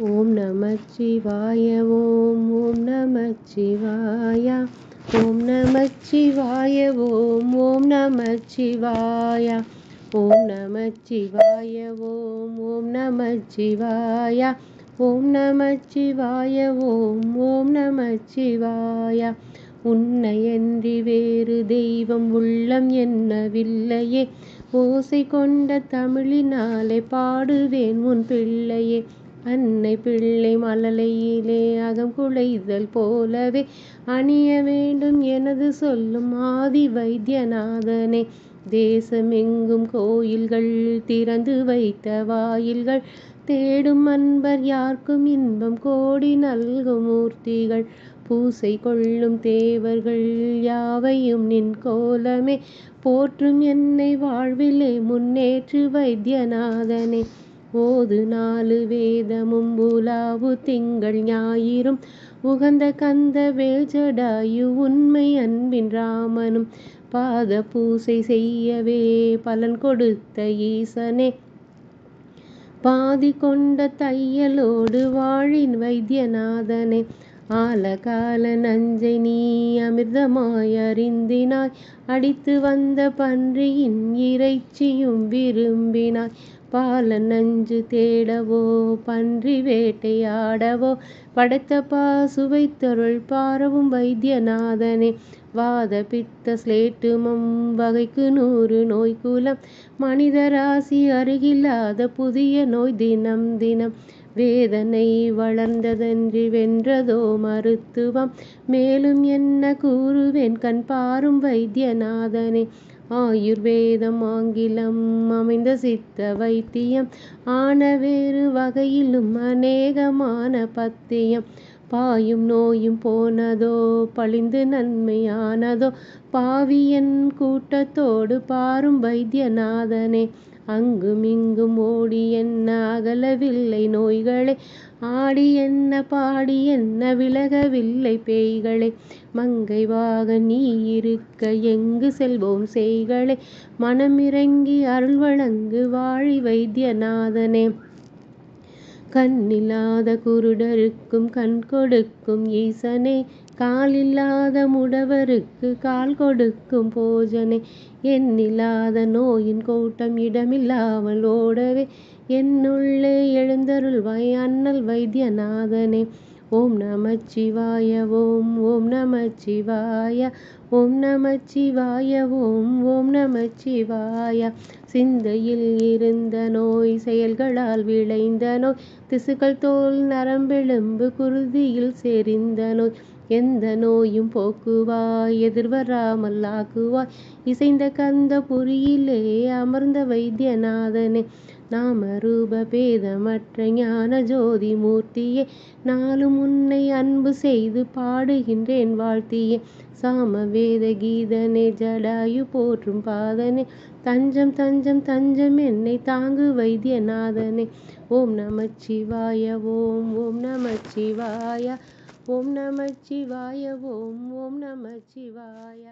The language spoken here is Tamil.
ஓம் நமச்சிவாய ஓம் ஓம் நமச்சிவாய ஓம் நமச்சிவாய ஓம் ஓம் நமச்சிவாய ஓம் நமச்சிவாய ஓம் ஓம் நமச்சிவாய ஓம் நமச்சிவாய ஓம் ஓம் நமச்சிவாய. உன்னையன்றி வேறு தெய்வம் உள்ளம் என்னவில்லையே. ஓசை கொண்ட தமிழினாலே பாடுவேன் உன் பிள்ளையே. அன்னை பிள்ளை மழலையிலே அகம் குலைதல் போலவே அணிய வேண்டும் எனது சொல்லும் ஆதி வைத்தியநாதனே. தேசமெங்கும் கோயில்கள் திறந்து வைத்த வாயில்கள் தேடும் அன்பர் யாருக்கும் இன்பம் கோடி நல்கும் மூர்த்திகள். பூசை கொள்ளும் தேவர்கள் யாவையும் நின் கோலமே. போற்றும் என்னை வாழ்விலே முன்னேற்று வைத்தியநாதனே. ஓது நாலு வேதமும் உலாவு திங்கள் ஞாயிறும். உகந்த கந்த வேஜடாயு உண்மை அன்பின் ராமனும். பாத பூசை செய்யவே பலன் கொடுத்த ஈசனே. பாதி கொண்ட தையலோடு வாழின் வைத்தியநாதனே. ஆலகால நஞ்சை நீ அமிர்தமாய் அறிந்தினாய். அடித்து வந்த பன்றியின் இறைச்சியும் விரும்பினாய். பால நஞ்சு தேடவோ பன்றி வேட்டையாடவோ படைத்த பாசுவை தொருள் பாரவும் வைத்தியநாதனே. வாத பித்த ஸ்லேட்டுமம் வகைக்கு நூறு நோய் குலம் மனிதராசி அருகில்லாத புதிய நோய் தினம் தினம். வேதனை வளர்ந்ததன்றி வென்றதோ மருத்துவம் மேலும் என்ன கூறுவேன் கண் பாரும் வைத்தியநாதனே. ஆயுர்வேதம் ஆங்கிலம் அமைந்த சித்த வைத்தியம் ஆன வேறு வகையிலும் அநேகமான பத்தியம். பாயும் நோயும் போனதோ பழிந்து நன்மையானதோ பாவியன் கூட்டத்தோடு பாரும் வைத்தியநாதனே. அங்கும் இங்கும் ஓடி என்ன அகலவில்லை நோய்களே ஆடி என்ன பாடி என்ன விலகவில்லை பேய்களே. மங்கைவாக நீ இருக்க எங்கு செல்வோம் செய்களே. மனமிறங்கி அருள் வழங்கு வாழி வைத்தியநாதனே. கண்ணில்லாத குருடருக்கும் கண் கொடுக்கும் ஈசனே. காலில்லாத முடவருக்கு கால் கொடுக்கும் போஜனே. எண்ணில்லாத நோயின் கூட்டம் இடமில்லாமல் ஓடவே. என்னுள்ளே எழுந்தருள்வாய் அண்ணல் வைத்தியநாதனே. ஓம் நமச்சிவாய ஓம் ஓம் நமச்சிவாய ஓம் நமச்சிவாய ஓம் ஓம் நமச்சிவாய. சிந்தையில் இருந்த நோய் செயல்களால் விளைந்த நோய் திசுக்கள் தோல் நரம்பெலும்பு குருதியில் செறிந்த நோய். எந்த நோயும் போக்குவாய் எதிர்வராமல் ஆக்குவாய். இசைந்த கந்த புரியிலே அமர்ந்த வைத்தியநாதனே. நாம ரூப பேதமற்ற ஞான ஜோதி மூர்த்தியே நாளும் உன்னை அன்பு செய்து பாடுகின்றேன் வாழ்த்தியே. சாம வேத கீதனே ஜடாயு போற்றும் பாதனே தஞ்சம் தஞ்சம் தஞ்சம் என்னை தாங்கு வைத்தியநாதனே. ஓம் நமச்சிவாய ஓம் ஓம் நமச்சிவாய ஓம் நமச்சிவாய ஓம் ஓம் நமச்சிவாய.